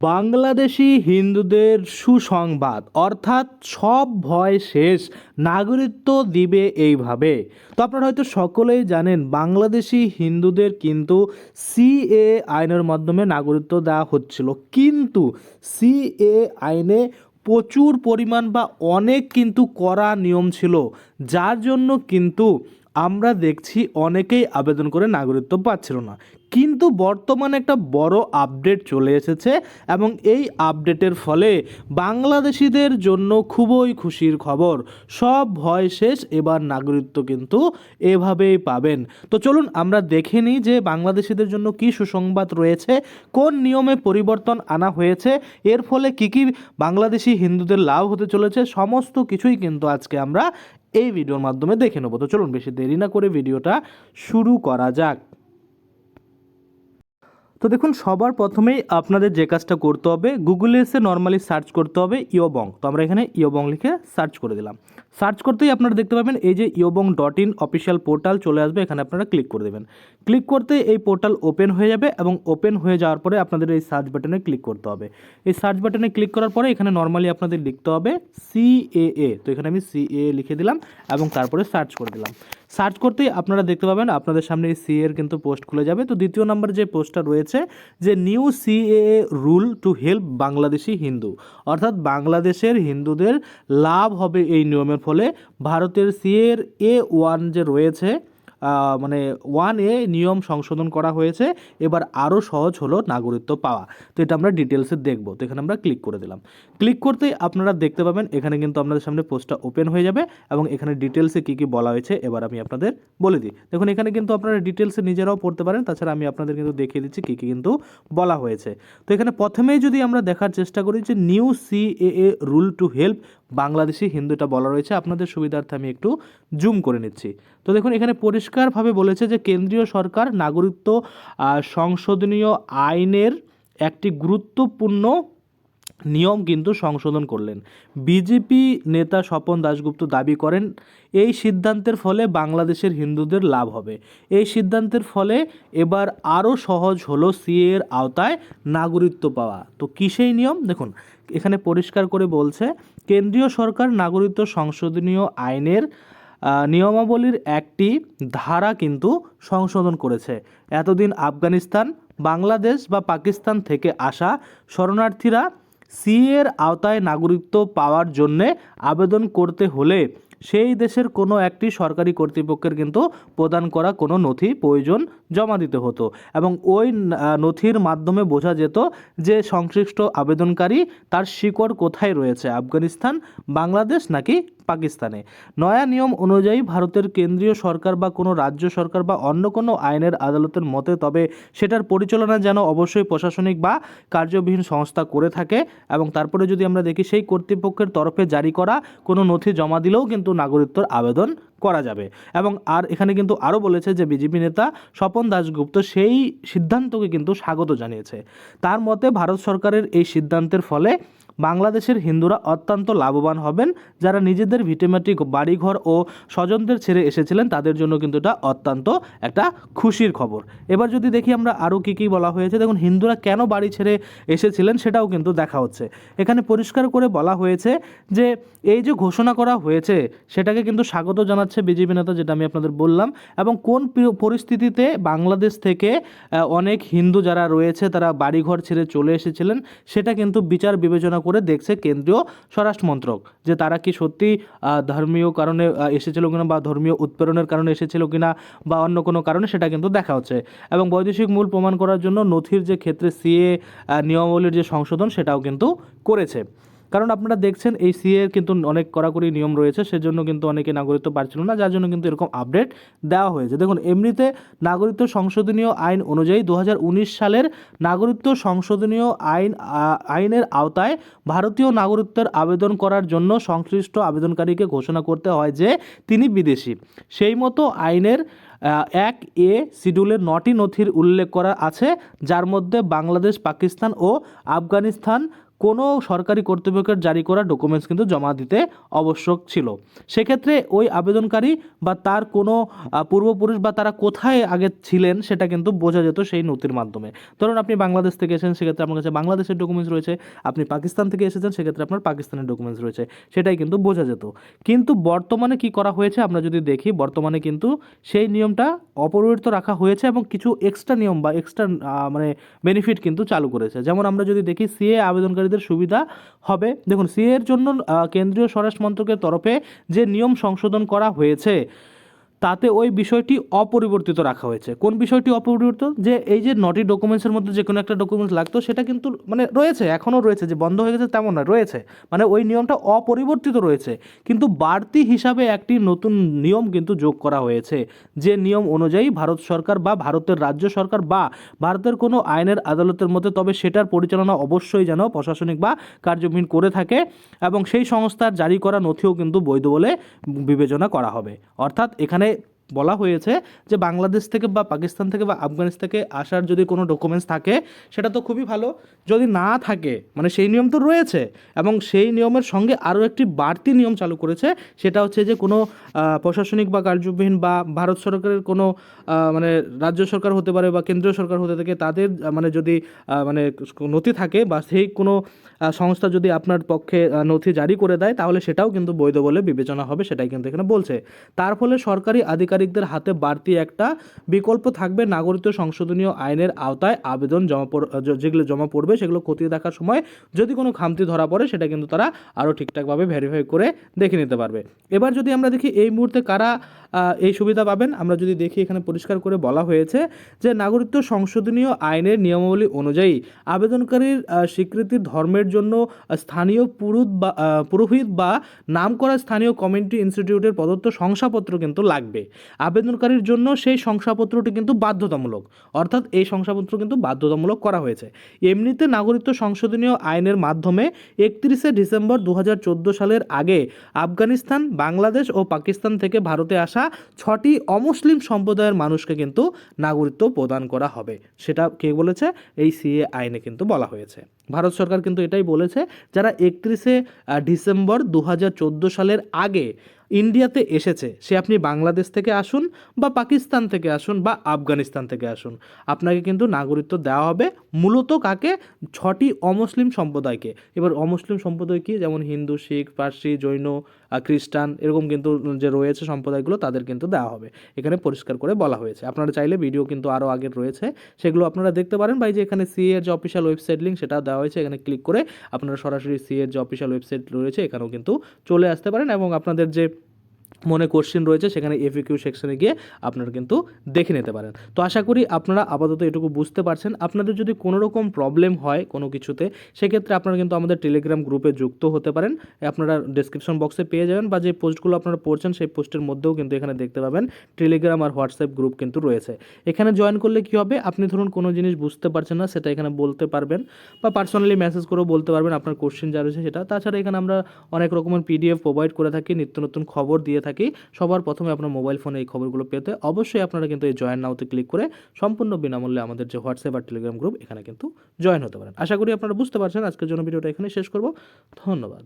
বাংলাদেশি হিন্দুদের সুসংবাদ, অর্থাৎ সব ভয় শেষ, নাগরিকত্ব দিবে এইভাবে। তো আপনারা হয়তো সকলেই জানেন, বাংলাদেশি হিন্দুদের কিন্তু সিএ আইনের মাধ্যমে নাগরিকত্ব দেওয়া হচ্ছিল। কিন্তু সিএ আইনে প্রচুর পরিমাণ বা অনেক কিন্তু করা নিয়ম ছিল, যার জন্য কিন্তু আমরা দেখছি অনেকেই আবেদন করে নাগরিকত্ব পাচ্ছিল না। কিন্তু বর্তমানে একটা বড় আপডেট চলে এসেছে এবং এই আপডেটের ফলে বাংলাদেশিদের জন্য খুবই খুশির খবর। সব ভয় শেষ, এবার নাগরিকত্ব কিন্তু এভাবেই পাবেন। তো চলুন আমরা দেখে নিই যে বাংলাদেশিদের জন্য কি সুসংবাদ রয়েছে, কোন নিয়মে পরিবর্তন আনা হয়েছে, এর ফলে কি কি বাংলাদেশি হিন্দুদের লাভ হতে চলেছে, সমস্ত কিছুই কিন্তু আজকে আমরা এই ভিডিওর মাধ্যমে দেখে নেব। তো চলুন, বেশি দেরি না করে ভিডিওটা শুরু করা যাক। তো দেখুন, সবার প্রথমেই আপনাদের যে কাজটা করতে হবে, গুগলে এসে নর্মালি সার্চ করতে হবে ইয়োবং। তো আমরা এখানে ইয়োবং লিখে সার্চ করে দিলাম। সার্চ করতেই আপনারা দেখতে পাবেন এই যে ইয়োবং ডট ইন অফিসিয়াল পোর্টাল চলে আসবে, এখানে আপনারা ক্লিক করে দেবেন। ক্লিক করতে এই পোর্টাল ওপেন হয়ে যাবে এবং ওপেন হয়ে যাওয়ার পরে আপনাদের এই সার্চ বাটনে ক্লিক করতে হবে। এই সার্চ বাটনে ক্লিক করার পরে এখানে নর্মালি আপনাদের লিখতে হবে সিএএ তো এখানে আমি সিএ লিখে দিলাম এবং তারপরে সার্চ করে দিলাম। সার্চ করতেই আপনারা দেখতে পাবেন আপনাদের সামনে এই সি এর কিন্তু পোস্ট খুলে যাবে। তো দ্বিতীয় নম্বর যে পোস্টটা রয়েছে, যে new CAA rule to help Bangladeshi Hindu. অর্থাৎ বাংলাদেশের হিন্দুদের লাভ হবে এই নিয়মের ফলে ভারতের সিএর এ ওয়ান যে রয়েছে মানে ওয়ান এ নিয়ম সংশোধন করা হয়েছে, এবার আরও সহজ হলো নাগরিকত্ব পাওয়া। তো এটা আমরা ডিটেলসে দেখব। তো এখানে আমরা ক্লিক করে দিলাম। ক্লিক করতেই আপনারা দেখতে পাবেন, এখানে কিন্তু আপনাদের সামনে পোস্টটা ওপেন হয়ে যাবে এবং এখানে ডিটেলসে কী কী বলা হয়েছে, এবার আমি আপনাদের বলে দিই। দেখুন, এখানে কিন্তু আপনারা ডিটেলসে নিজেরাও পড়তে পারেন, তাছাড়া আমি আপনাদের কিন্তু দেখিয়ে দিচ্ছি কী কী কিন্তু বলা হয়েছে। তো এখানে প্রথমেই যদি আমরা দেখার চেষ্টা করি যে new CAA rule to help Bangladeshi হিন্দুটা বলা রয়েছে। আপনাদের সুবিধার্থে আমি একটু জুম করে নিচ্ছি। তো দেখুন, এখানে পরিষ্কারভাবে বলেছে যে কেন্দ্রীয় সরকার নাগরিকত্ব সংশোধনীয় আইনের একটি গুরুত্বপূর্ণ নিয়ম কিন্তু সংশোধন করলেন। বিজেপি নেতা স্বপন দাশগুপ্ত দাবি করেন, এই সিদ্ধান্তের ফলে বাংলাদেশের হিন্দুদের লাভ হবে। এই সিদ্ধান্তের ফলে এবার আরও সহজ হলো সিএ এর আওতায় নাগরিকত্ব পাওয়া। তো কী সেই নিয়ম? দেখুন, এখানে পরিষ্কার করে বলছে, কেন্দ্রীয় সরকার নাগরিকত্ব সংশোধনীয় আইনের নিয়মাবলীর একটি ধারা কিন্তু সংশোধন করেছে। এতদিন আফগানিস্তান, বাংলাদেশ বা পাকিস্তান থেকে আসা শরণার্থীরা সিএর আওতায় নাগরিকত্ব পাওয়ার জন্যে আবেদন করতে হলে সেই দেশের কোনো একটি সরকারি কর্তৃপক্ষের কিন্তু প্রদান করা কোনো নথি প্রয়োজন জমা দিতে হতো এবং ওই নথির মাধ্যমে বোঝা যেত যে সংশ্লিষ্ট আবেদনকারী তার শিকড় কোথায় রয়েছে, আফগানিস্তান, বাংলাদেশ নাকি পাকিস্তানে। নয়া নিয়ম অনুযায়ী ভারতের কেন্দ্রীয় সরকার বা কোনো রাজ্য সরকার বা অন্য কোনো আইনের আদালতের মতে, তবে সেটার পরিচালনা যেন অবশ্যই প্রশাসনিক বা কার্যবিহীন সংস্থা করে থাকে এবং তারপরে যদি আমরা দেখি সেই কর্তৃপক্ষের তরফে জারি করা কোনো নথি জমা দিলেও কিন্তু নাগরিকত্বর আবেদন করা যাবে। এবং আর এখানে কিন্তু আরও বলেছে যে বিজেপি নেতা স্বপন দাশগুপ্ত সেই সিদ্ধান্তকে কিন্তু স্বাগত জানিয়েছে। তার মতে, ভারত সরকারের এই সিদ্ধান্তের ফলে বাংলাদেশের হিন্দুরা অত্যন্ত লাভবান হবেন। যারা নিজেদের ভিটেমাটি বাড়িঘর ও স্বজনদের ছেড়ে এসেছিলেন, তাদের জন্য কিন্তু এটা অত্যন্ত একটা খুশির খবর। এবার যদি দেখি আমরা আরও কী কী বলা হয়েছে, দেখুন হিন্দুরা কেন বাড়ি ছেড়ে এসেছিলেন সেটাও কিন্তু দেখা হচ্ছে। এখানে পরিষ্কার করে বলা হয়েছে যে, এই যে ঘোষণা করা হয়েছে, সেটাকে কিন্তু স্বাগত জানাচ্ছে বিজেপি নেতা, যেটা আমি আপনাদের বললাম। এবং কোন পরিস্থিতিতে বাংলাদেশ থেকে অনেক হিন্দু যারা রয়েছে, তারা বাড়িঘর ছেড়ে চলে এসেছিলেন, সেটা কিন্তু বিচার বিবেচনা দেখছে কেন্দ্রীয় স্বরাষ্ট্র মন্ত্রক যে তারা কি সত্যি ধর্মীয় কারণে এসেছিল কিনা বা ধর্মীয় উৎপীড়নের কারণে এসেছিল কিনা বা অন্য কোনো কারণে সেটা কিন্তু দেখা হচ্ছে। এবং বৈদেশিক মূল প্রমাণ করার জন্য নথির যে ক্ষেত্রে সিএ নিয়মাবলীর যে সংশোধন সেটাও কিন্তু করেছে। কারণ আপনারা দেখছেন এই সিএ কিন্তু অনেক কড়াকড়ি নিয়ম রয়েছে, সেজন্য কিন্তু অনেকে নাগরিকত্ব পারছিল না, যার জন্য কিন্তু এরকম আপডেট দেওয়া হয়েছে। দেখুন, এমনিতে নাগরিকত্ব সংশোধনীয় আইন অনুযায়ী দু হাজার উনিশ সালের নাগরিকত্ব সংশোধনীয় আইন আইনের আওতায় ভারতীয় নাগরিকত্বের আবেদন করার জন্য সংশ্লিষ্ট আবেদনকারীকে ঘোষণা করতে হয় যে তিনি বিদেশি। সেই মতো আইনের এক এ শিডিউলে নটি নথির উল্লেখ করা আছে, যার মধ্যে বাংলাদেশ, পাকিস্তান ও আফগানিস্তান কোনো সরকারি কর্তৃপক্ষের জারি করা ডকুমেন্টস কিন্তু জমা দিতে আবশ্যক ছিল। সেক্ষেত্রে ওই আবেদনকারী বা তার কোনো পূর্বপুরুষ বা তারা কোথায় আগে ছিলেন সেটা কিন্তু বোঝা যেত সেই নথির মাধ্যমে। ধরুন আপনি বাংলাদেশ থেকে এসেছেন, সেক্ষেত্রে আপনার কাছে বাংলাদেশের ডকুমেন্টস রয়েছে। আপনি পাকিস্তান থেকে এসেছেন, সেক্ষেত্রে আপনার পাকিস্তানের ডকুমেন্টস রয়েছে। সেটাই কিন্তু বোঝা যেত। কিন্তু বর্তমানে কি করা হয়েছে আমরা যদি দেখি, বর্তমানে কিন্তু সেই নিয়মটা অপরিবর্তিত রাখা হয়েছে এবং কিছু এক্সট্রা নিয়ম বা এক্সট্রা মানে বেনিফিট কিন্তু চালু করেছে। যেমন আমরা যদি দেখি সিএ আবেদনকারীদের সুবিধা হবে। দেখুন সিএ এর জন্য কেন্দ্রীয় স্বরাষ্ট্র মন্ত্রকের তরফে যে নিয়ম সংশোধন করা হয়েছে তাতে ওই বিষয়টি অপরিবর্তিত রাখা হয়েছে। কোন বিষয়টি অপরিবর্তিত? যে এই যে নটি ডকুমেন্টসের মধ্যে যে কোনো একটা ডকুমেন্টস লাগতো, সেটা কিন্তু মানে রয়েছে, এখনও রয়েছে, যে বন্ধ হয়ে গেছে তেমন নয় রয়েছে। মানে ওই নিয়মটা অপরিবর্তিত রয়েছে। কিন্তু বাড়তি হিসাবে একটি নতুন নিয়ম কিন্তু যোগ করা হয়েছে। যে নিয়ম অনুযায়ী ভারত সরকার বা ভারতের রাজ্য সরকার বা ভারতের কোনো আইনের আদালতের মধ্যে, তবে সেটার পরিচালনা অবশ্যই যেন প্রশাসনিক বা কার্যবিহীন করে থাকে এবং সেই সংস্থার জারি করা নথিও কিন্তু বৈধ বলে বিবেচনা করা হবে। অর্থাৎ এখানে বলা হয়েছে যে বাংলাদেশ থেকে বা পাকিস্তান থেকে বা আফগানিস্তান থেকে আসার যদি কোনো ডকুমেন্টস থাকে, সেটা তো খুবই ভালো। যদি না থাকে মানে সেই নিয়ম তো রয়েছে, এবং সেই নিয়মের সঙ্গে আরও একটি বাড়তি নিয়ম চালু করেছে, সেটা হচ্ছে যে কোনো প্রশাসনিক বা কার্যবিহীন বা ভারত সরকারের কোনো মানে রাজ্য সরকার হতে পারে বা কেন্দ্রীয় সরকার হতে থাকে, তাদের মানে যদি মানে নথি থাকে বা সেই কোনো সংস্থা যদি আপনার পক্ষে নথি জারি করে দেয়, তাহলে সেটাও কিন্তু বৈধ বলে বিবেচনা হবে, সেটাই কিন্তু এখানে বলছে। তার ফলে সরকারি আধিকারিকদের হাতে বাড়তি একটা বিকল্প থাকবে। নাগরিকত্ব সংশোধনীয় আইনের আওতায় আবেদন জমা যেগুলো জমা পড়বে সেগুলো খতিয়ে দেখার সময় যদি কোনো খামতি ধরা পড়ে সেটা কিন্তু তারা আরও ঠিকঠাকভাবে ভেরিফাই করে দেখে নিতে পারবে। এবার যদি আমরা দেখি এই মুহূর্তে কারা এই সুবিধা পাবেন, আমরা যদি দেখি এখানে পরিষ্কার করে বলা হয়েছে যে নাগরিকত্ব সংশোধনীয় আইনের নিয়মাবলী অনুযায়ী আবেদনকারীর স্বীকৃতির ধর্মের জন্য স্থানীয় পুরুত বা পুরোহিত বা নাম করা স্থানীয় কমিউনিটি ইনস্টিটিউটের প্রদত্ত শংসাপত্র কিন্তু লাগবে। আবেদনকারীর জন্য সেই শংসাপত্রটি কিন্তু বাধ্যতামূলক। অর্থাৎ এই শংসাপত্র কিন্তু বাধ্যতামূলক করা হয়েছে। এমনিতে নাগরিকত্ব সংশোধনীয় আইনের মাধ্যমে একত্রিশে ডিসেম্বর দু হাজার চোদ্দ সালের আগে আফগানিস্তান, বাংলাদেশ ও পাকিস্তান থেকে ভারতে আসা ছটি অমুসলিম সম্প্রদায়ের মানুষকে কিন্তু নাগরিকত্ব প্রদান করা হবে। সেটা কে বলেছে? এই সিএ আইনে কিন্তু বলা হয়েছে। ভারত সরকার কিন্তু এটাই বলেছে, যারা একত্রিশে ডিসেম্বর দু হাজার চোদ্দ সালের আগে ইন্ডিয়াতে এসেছে, সে আপনি বাংলাদেশ থেকে আসুন বা পাকিস্তান থেকে আসুন বা আফগানিস্তান থেকে আসুন। আপনাকে কিন্তু নাগরিকত্ব দেওয়া হবে মূলত কাকে? ছটি অমুসলিম সম্প্রদায়কে। এবার অমুসলিম সম্প্রদায় কি? যেমন হিন্দু, শিখ, পার্সি, জৈন খ্রিস্টান এরকম কিন্তু যে রয়েছে সম্প্রদায়গুলো, তাদের কিন্তু দেওয়া হবে। এখানে পরিষ্কার করে বলা হয়েছে। আপনারা চাইলে ভিডিও কিন্তু আরও আগের রয়েছে, সেগুলো আপনারা দেখতে পারেন। বা যে এখানে সিএর যে অফিসিয়াল ওয়েবসাইট লিঙ্ক সেটা দেওয়া হয়েছে। এখানে ক্লিক করে আপনারা সরাসরি সিএর যে অফিসিয়াল ওয়েবসাইট রয়েছে, এখানেও কিন্তু চলে আসতে পারেন। এবং আপনাদের যে মনে কোশ্চেন রয়েছে, সেখানে এফিকিউ সেকশনে গিয়ে আপনারা কিন্তু দেখে নিতে পারেন। তো আশা করি আপনারা আপাতত এটুকু বুঝতে পারছেন। আপনাদের যদি কোনো রকম প্রবলেম হয় কোনো কিছুতে, সেক্ষেত্রে আপনারা কিন্তু আমাদের টেলিগ্রাম গ্রুপে যুক্ত হতে পারেন। আপনারা ডেসক্রিপশন বক্সে পেয়ে যাবেন বা যে পোস্টগুলো আপনারা পড়ছেন, সেই পোস্টের মধ্যেও কিন্তু এখানে দেখতে পাবেন। টেলিগ্রাম আর হোয়াটসঅ্যাপ গ্রুপ কিন্তু রয়েছে। এখানে জয়েন করলে কি হবে? আপনি ধরুন কোনো জিনিস বুঝতে পারছেন না, সেটা এখানে বলতে পারবেন বা পার্সোনালি মেসেজ করেও বলতে পারবেন আপনার কোশ্চেন যা রয়েছে সেটা। তাছাড়া এখানে আমরা অনেক রকমের পিডিএফ প্রোভাইড করে থাকি, নিত্য নতুন খবর দিয়ে থাকি, সবার প্রথমে আপনার মোবাইল ফোনে এই খবরগুলো পেতে অবশ্যই আপনারা কিন্তু এই জয়েন নাওতে ক্লিক করে সম্পূর্ণ বিনামূল্যে আমাদের যে হোয়াটসঅ্যাপ আর টেলিগ্রাম গ্রুপ এখানে কিন্তু জয়েন হতে পারেন। আশা করি আপনারা বুঝতে পারছেন। আজকের জন্য ভিডিওটা এখানে শেষ করব। ধন্যবাদ।